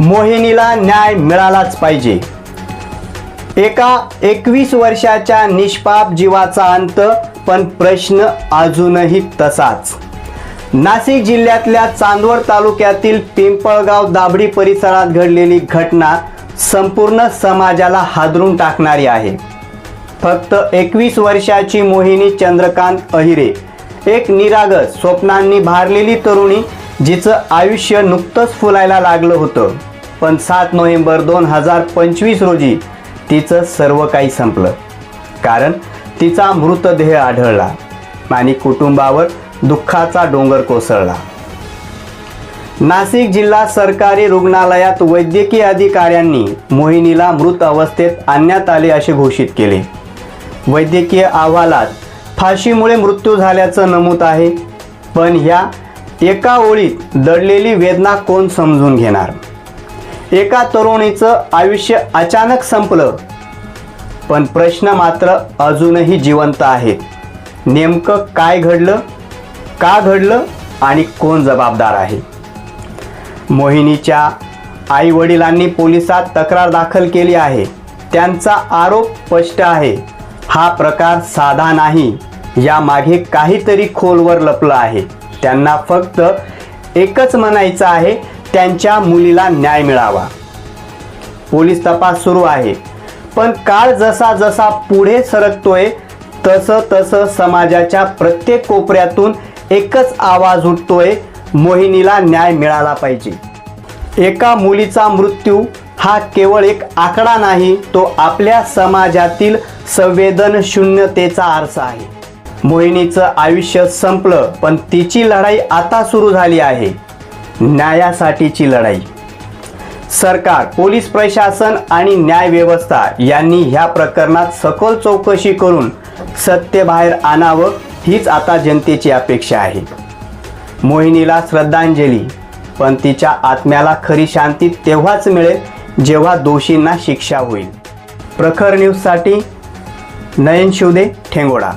मोहिनीला न्याय मिळालाच पाहिजे. एका एकवीस वर्षाच्या निष्पाप जीवाचा अंत पण प्रश्न अजूनही तसाच. नाशिक जिल्ह्यातल्या चांदवड तालुक्यातील पिंपळगाव दाभडी परिसरात घडलेली घटना संपूर्ण समाजाला हादरून टाकणारी आहे. फक्त एकवीस वर्षाची मोहिनी चंद्रकांत अहिरे एक निरागस स्वप्नांनी भारलेली तरुणी जिचं आयुष्य नुकतंच फुलायला लागलं होतं. पण सात नोव्हेंबर दोन हजार पंचवीस रोजी तिचं सर्व काही संपलं. कारण तिचा मृतदेह आढळला आणि कुटुंबावर दुःखाचा डोंगर कोसळला. नाशिक जिल्हा सरकारी रुग्णालयात वैद्यकीय अधिकाऱ्यांनी मोहिनीला मृत अवस्थेत आणण्यात आले असे घोषित केले. वैद्यकीय अहवालात फाशीमुळे मृत्यू झाल्याचं नमूद आहे पण ह्या एका ओळीत दडलेली वेदना कोण समजून घेणार? एका तरुणीचं आयुष्य अचानक संपलं. पण प्रश्न मात्र अजूनही जिवंत आहेत नेमकं काय घडलं? का घडलं? आणि कोण जबाबदार आहे? मोहिनीच्या आई वडिलांनी पोलिसात तक्रार दाखल केली आहे. त्यांचा आरोप स्पष्ट आहे. हा प्रकार साधा नाही. यामागे काहीतरी खोलवर लपलं आहे. त्यांना फक्त एकच म्हणायचं आहे त्यांच्या मुलीला न्याय मिळावा. पोलीस तपास सुरू आहे. पण काळ जसा जसा पुढे सरकतोय तसं तसं समाजाच्या प्रत्येक कोपऱ्यातून एकच आवाज उठतोय मोहिनीला न्याय मिळाला पाहिजे. एका मुलीचा मृत्यू हा केवळ एक आकडा नाही तो आपल्या समाजातील संवेदन शून्यतेचा आरसा आहे. मोहिनीचं आयुष्य संपलं पण तिची लढाई आता सुरू झाली आहे. न्यायासाठीची लढाई. सरकार पोलीस प्रशासन आणि न्याय व्यवस्था यांनी ह्या प्रकरणात सखोल चौकशी करून सत्य बाहेर आणावं हीच आता जनतेची अपेक्षा आहे. मोहिनीला श्रद्धांजली पण तिच्या आत्म्याला खरी शांती तेव्हाच मिळेल जेव्हा दोषींना शिक्षा होईल. प्रखर न्यूजसाठी नयन शिवदे ठेंगोडा.